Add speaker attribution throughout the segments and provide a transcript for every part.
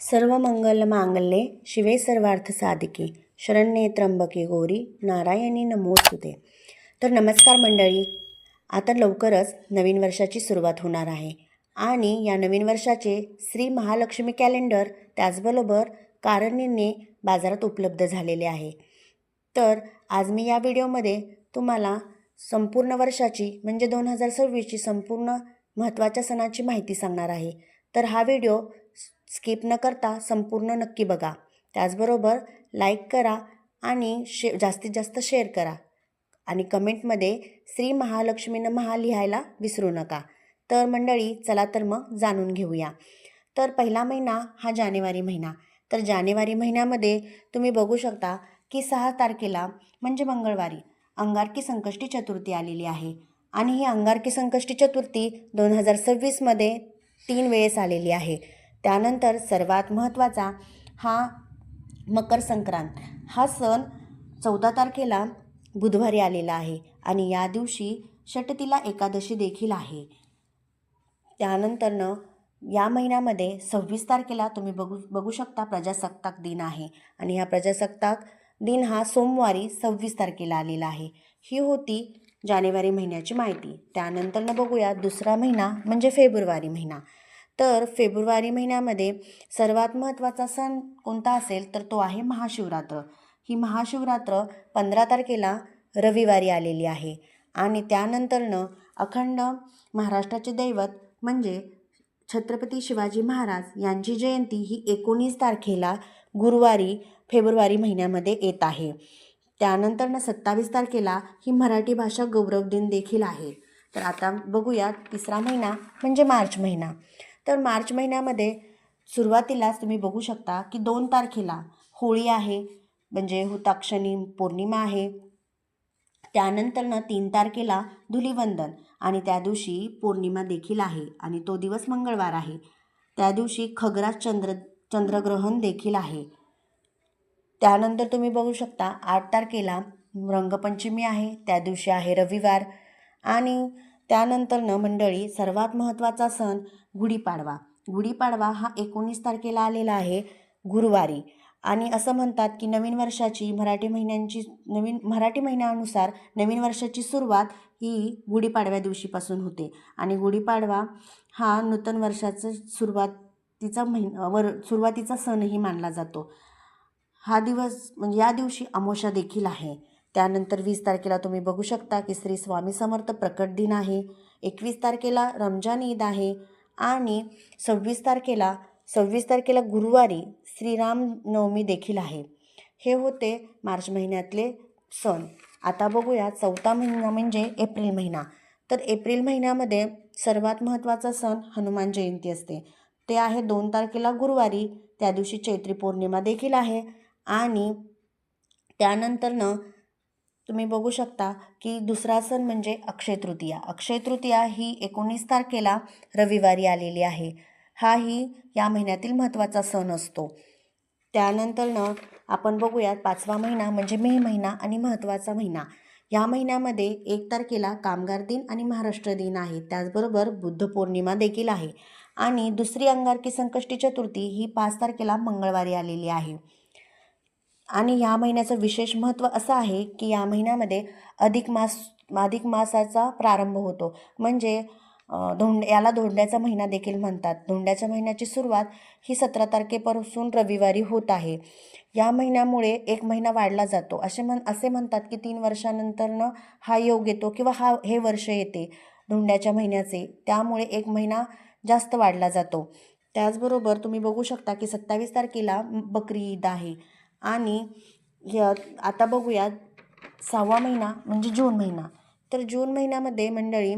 Speaker 1: सर्व मंगल मांगल्ये शिवे सर्वार्थ साधिके शरण्ये त्र्यंबके गौरी नारायणी नमोस्तुते तर नमस्कार मंडळी आता लवकरच नवीन वर्षाची सुरुवात होणार आहे. आणि या नवीन वर्षाचे श्री महालक्ष्मी कॅलेंडर त्याचबरोबर कारणीने बाजारात उपलब्ध झालेले आहे. तर आज मी या व्हिडिओमध्ये तुम्हाला संपूर्ण वर्षाची म्हणजे दोन हजार सव्वीसची संपूर्ण महत्त्वाच्या सणाची माहिती सांगणार आहे. तर हा व्हिडिओ स्किप न करता संपूर्ण नक्की बघा. त्याचबरोबर लाईक करा आणि शे जास्तीत जास्त शेअर करा. आणि कमेंटमध्ये श्री महालक्ष्मीनं महा लिहायला विसरू नका. तर मंडळी चला तर मग जाणून घेऊया. तर पहिला महिना हा जानेवारी महिना. तर जानेवारी महिन्यामध्ये तुम्ही बघू शकता की सहा तारखेला म्हणजे मंगळवारी अंगारकी संकष्टी चतुर्थी आलेली आहे. आणि ही अंगारकी संकष्टी चतुर्थी दोन हजार सव्वीसमध्ये तीन वेळेस आलेली आहे. त्यानंतर सर्वात महत्त्वाचा हा मकर संक्रांत. हा सण चौदा तारखेला बुधवारी आलेला आहे आणि या दिवशी षटतीला एकादशी देखील आहे. त्यानंतरनं या महिन्यामध्ये सव्वीस तारखेला तुम्ही बघू बघू शकता प्रजासत्ताक दिन आहे आणि हा प्रजासत्ताक दिन हा सोमवारी सव्वीस तारखेला आलेला आहे. ही होती जानेवारी महिन्याची माहिती. त्यानंतरनं बघूया दुसरा महिना म्हणजे फेब्रुवारी महिना. तर फेब्रुवारी महिन्यामध्ये सर्वात महत्त्वाचा सण कोणता असेल तर तो आहे महाशिवरात्र. ही महाशिवरात्र पंधरा तारखेला रविवारी आलेली आहे आणि त्यानंतरनं अखंड महाराष्ट्राचे दैवत म्हणजे छत्रपती शिवाजी महाराज यांची जयंती ही एकोणीस तारखेला गुरुवारी फेब्रुवारी महिन्यामध्ये येत आहे. त्यानंतरनं सत्तावीस तारखेला ही मराठी भाषा गौरव दिन देखील आहे. तर आता बघूया तिसरा महिना म्हणजे मार्च महिना. तर मार्च महिन्यामध्ये सुरुवातीलाच तुम्ही बघू शकता की दोन तारखेला होळी आहे म्हणजे हुताक्षणी पौर्णिमा आहे. त्यानंतरनं तीन तारखेला धुलिवंदन आणि त्या दिवशी पौर्णिमा देखील आहे आणि तो दिवस मंगळवार आहे. त्या दिवशी खगराज चंद्र चंद्रग्रहण देखील आहे. त्यानंतर तुम्ही बघू शकता आठ तारखेला रंगपंचमी आहे त्या दिवशी आहे रविवार. आणि त्यानंतरनं मंडळी सर्वात महत्त्वाचा सण गुढीपाडवा गुढीपाडवा हा एकोणीस तारखेला आलेला आहे गुरुवारी. आणि असं म्हणतात की नवीन वर्षाची मराठी महिन्यांची नवीन मराठी महिन्यानुसार नवीन वर्षाची सुरुवात ही गुढीपाडव्या दिवशीपासून होते. आणि गुढीपाडवा हा नूतन वर्षाचं सुरुवातीचा महिन वर सुरुवातीचा सणही मानला जातो. हा दिवस म्हणजे या दिवशी अमोशा देखील आहे. त्यानंतर वीस तारखेला तुम्ही बघू शकता की श्री स्वामी समर्थ प्रकट दिन आहे. एकवीस तारखेला रमजान ईद आहे. आणि सव्वीस तारखेला सव्वीस तारखेला गुरुवारी श्रीरामनवमी देखील आहे. हे होते मार्च महिन्यातले सण. आता बघूया चौथा महिना म्हणजे एप्रिल महिना. तर एप्रिल महिन्यामध्ये सर्वात महत्त्वाचा सण हनुमान जयंती असते. ते आहे दोन तारखेला गुरुवारी त्या दिवशी चैत्री पौर्णिमा देखील आहे आणि त्यानंतरनं तुम्ही बघू शकता की दुसरा सण म्हणजे अक्षय तृतीया. अक्षय तृतीया ही एकोणीस तारखेला रविवारी आलेली आहे. हाही या महिन्यातील महत्त्वाचा सण असतो. त्यानंतरनं आपण बघूयात पाचवा महिना म्हणजे मे महिना आणि महत्त्वाचा महिना. या महिन्यामध्ये एक तारखेला कामगार दिन आणि महाराष्ट्र दिन आहे त्याचबरोबर बुद्ध पौर्णिमा देखील आहे. आणि दुसरी अंगारकी संकष्टी चतुर्थी ही पाच तारखेला मंगळवारी आलेली आहे. आणि या महिन्याचं विशेष महत्त्व असं आहे की या महिन्यामध्ये अधिक मास अधिक मासाचा प्रारंभ होतो. म्हणजे धोंड याला धोंड्याचा महिना देखील म्हणतात. धोंड्याच्या महिन्याची सुरुवात ही सतरा तारखेपासून रविवारी होत आहे. या महिन्यामुळे एक महिना वाढला जातो. असे म्हण असे म्हणतात की तीन वर्षानंतरनं हा योग येतो किंवा हा हे वर्ष येते धोंड्याच्या महिन्याचे. त्यामुळे एक महिना जास्त वाढला जातो. त्याचबरोबर तुम्ही बघू शकता की सत्तावीस तारखेला बकरी ईद आहे. आणि य आता बघूयात सहावा महिना म्हणजे जून महिना. तर जून महिन्यामध्ये मंडळी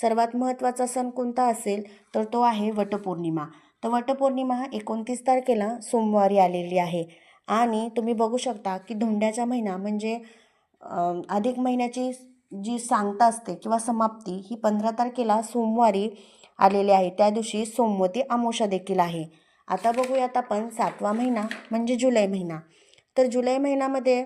Speaker 1: सर्वात महत्त्वाचा सण कोणता असेल तर तो आहे वटपौर्णिमा. तर वटपौर्णिमा हा एकोणतीस तारखेला सोमवारी आलेली आहे. आणि तुम्ही बघू शकता की धोंड्याचा महिना म्हणजे अधिक महिन्याची जी सांगता असते किंवा समाप्ती ही पंधरा तारखेला सोमवारी आलेली आहे. त्या दिवशी सोमवती अमावस्या देखील आहे. आता बघूयात आपण सातवा महिना म्हणजे जुलै महिना. तर जुलै महिन्यामध्ये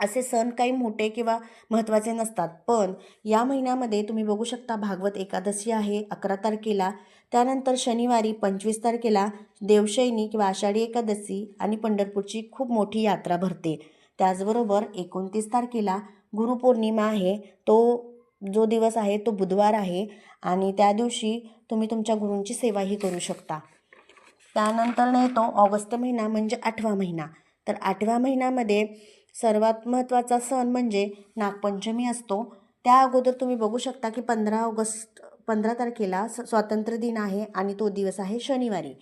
Speaker 1: असे सण काही मोठे किंवा महत्त्वाचे नसतात. पण या महिन्यामध्ये तुम्ही बघू शकता भागवत एकादशी आहे अकरा तारखेला. त्यानंतर शनिवारी पंचवीस तारखेला देवशैनी किंवा आषाढी एकादशी आणि पंढरपूरची खूप मोठी यात्रा भरते. त्याचबरोबर एकोणतीस तारखेला गुरुपौर्णिमा आहे. तो जो दिवस आहे तो बुधवार आहे आणि त्या दिवशी तुम्ही तुमच्या गुरूंची सेवाही करू शकता. त्यानंतर येतो ऑगस्ट महिना म्हणजे आठवा महिना. तर आठव्या महिन्यामध्ये सर्वात महत्त्वाचा सण म्हणजे नागपंचमी असतो. त्या अगोदर तुम्ही बघू शकता की पंधरा ऑगस्ट पंधरा तारखेला स स्वातंत्र्य दिन आहे आणि तो दिवस आहे शनिवारी.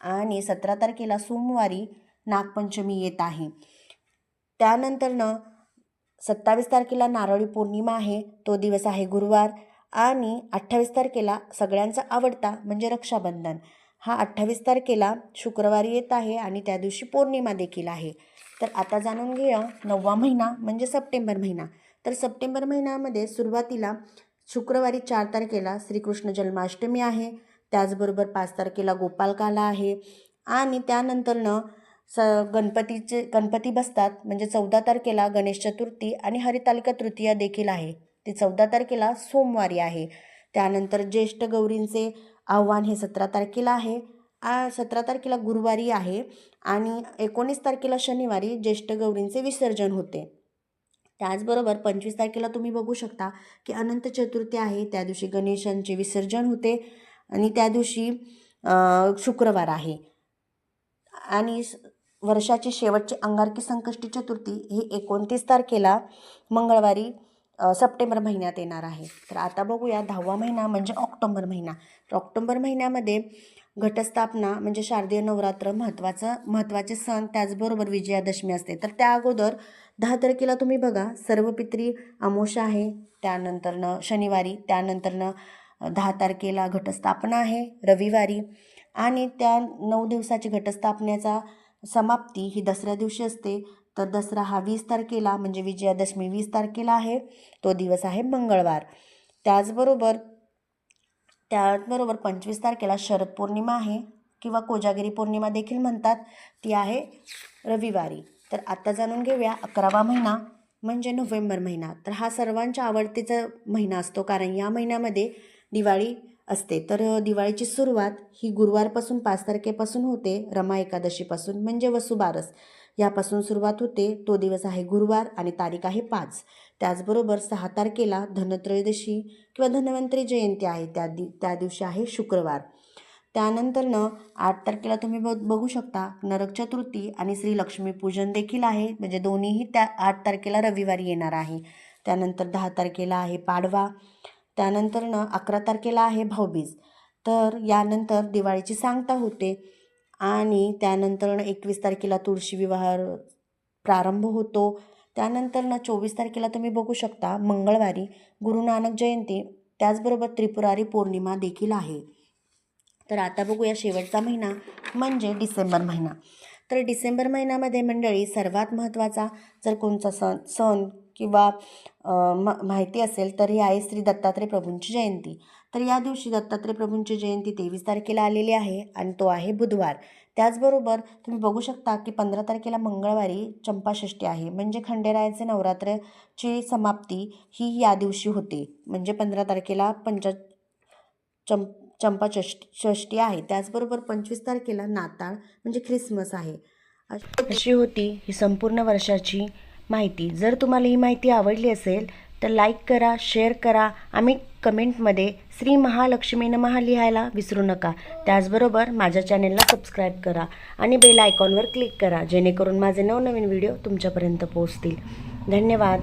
Speaker 1: आणि सतरा तारखेला सोमवारी नागपंचमी येत आहे. त्यानंतरनं सत्तावीस तारखेला नारळी पौर्णिमा आहे तो दिवस आहे गुरुवार. आणि अठ्ठावीस तारखेला सगळ्यांचा आवडता म्हणजे रक्षाबंधन. हा अठ्ठावीस तारखेला शुक्रवारी येत आहे आणि त्या दिवशी पौर्णिमा देखील आहे. तर आता जाणून घेऊया नववा महिना म्हणजे सप्टेंबर महिना. तर सप्टेंबर महिन्यामध्ये सुरुवातीला शुक्रवारी चार तारखेला श्रीकृष्ण जन्माष्टमी आहे. त्याचबरोबर पाच तारखेला गोपालकाला आहे. आणि त्यानंतरनं स गणपतीचे गणपती बसतात म्हणजे चौदा तारखेला गणेश चतुर्थी आणि हरितालिका तृतीया देखील आहे. ती चौदा तारखेला सोमवारी आहे. त्यानंतर ज्येष्ठ गौरींचे आव्हान हे सतरा तारखेला आहे. आ सतरा तारखेला गुरुवारी आहे आणि एकोणीस तारखेला शनिवारी ज्येष्ठ गौरींचे विसर्जन होते. त्याचबरोबर पंचवीस तारखेला तुम्ही बघू शकता की अनंत चतुर्थी आहे. त्या दिवशी गणेशांचे विसर्जन होते आणि त्या दिवशी शुक्रवार आहे. आणि वर्षाचे वर्षाची शेवटची अंगारकी संकष्टी चतुर्थी ही एकोणतीस तारखेला मंगळवारी सप्टेंबर महिन्यात येणार आहे. तर आता बघूया दहावा महिना म्हणजे ऑक्टोंबर महिना. तर ऑक्टोंबर महिन्यामध्ये घटस्थापना म्हणजे शारदीय नवरात्र महत्त्वाचं महत्त्वाचे सण त्याचबरोबर विजयादशमी असते. तर त्या अगोदर दहा तारखेला तुम्ही बघा सर्व पित्री अमावस्या आहे त्यानंतरनं शनिवारी त्यानंतरनं दहा तारखेला घटस्थापना आहे रविवारी आणि त्या नऊ दिवसाची घटस्थापनेचा समाप्ती ही दसऱ्या दिवशी असते. तर दसरा हा वीस तारखेला म्हणजे विजयादशमी वीस तारखेला आहे. तो दिवस आहे मंगळवार. त्याचबरोबर त्याचबरोबर पंचवीस तारखेला शरद पौर्णिमा आहे किंवा कोजागिरी पौर्णिमा देखील म्हणतात. ती आहे रविवारी. तर आता जाणून घेऊया अकरावा महिना म्हणजे नोव्हेंबर महिना. तर हा सर्वांच्या आवडतीचा महिना असतो कारण या महिन्यामध्ये दिवाळी असते. तर दिवाळीची सुरुवात ही गुरुवारपासून पाच तारखेपासून होते रमा एकादशीपासून म्हणजे वसुबारस. यापासून सुरुवात होते. तो दिवस आहे गुरुवार आणि तारीख आहे पाच. त्याचबरोबर सहा तारखेला धनत्रयोदशी किंवा धन्वंतरी जयंती आहे. त्या दि त्या दिवशी आहे शुक्रवार. त्यानंतरनं आठ तारखेला तुम्ही ब बघू शकता नरक चतुर्थी आणि श्री पूजन देखील आहे. म्हणजे दोन्हीही त्या आठ तारखेला रविवारी येणार आहे. त्यानंतर दहा तारखेला आहे पाडवा. त्यानंतरनं अकरा तारखेला आहे भाऊबीज. तर यानंतर दिवाळीची सांगता होते. आणि त्यानंतरनं एकवीस तारखेला तुळशी विवाह प्रारंभ होतो. त्यानंतरनं चोवीस तारखेला तुम्ही बघू शकता मंगळवारी गुरु नानक जयंती त्याचबरोबर त्रिपुरारी पौर्णिमा देखील आहे. तर आता बघूया शेवटचा महिना म्हणजे डिसेंबर महिना. तर डिसेंबर महिन्यामध्ये मंडळी सर्वात महत्त्वाचा जर कोणचा सण सण किंवा म माहिती असेल तर ही आहे श्री दत्तात्रय प्रभूंची जयंती. तर या दिवशी दत्तात्रय प्रभूंची जयंती तेवीस तारखेला आलेली आहे आणि तो आहे बुधवार. त्याचबरोबर तुम्ही बघू शकता की पंधरा तारखेला मंगळवारी चंपाषष्ठी आहे. म्हणजे खंडेरायाचे नवरात्रची समाप्ती ही या दिवशी होते. म्हणजे पंधरा तारखेला पंच चं चंपा षष्टी आहे. त्याचबरोबर पंचवीस तारखेला नाताळ म्हणजे ख्रिसमस आहे. अशी होती ही संपूर्ण वर्षाची माहिती. जर तुम्हाला ही माहिती आवडली असेल तर लाईक करा शेअर करा. आम्ही कमेंटमध्ये श्री महालक्ष्मी नमहा लिहायला विसरू नका. त्याचबरोबर माझ्या चॅनेलला सबस्क्राईब करा आणि बेल आयकॉनवर क्लिक करा जेणेकरून माझे नवनवीन व्हिडिओ तुमच्यापर्यंत पोहोचतील. धन्यवाद.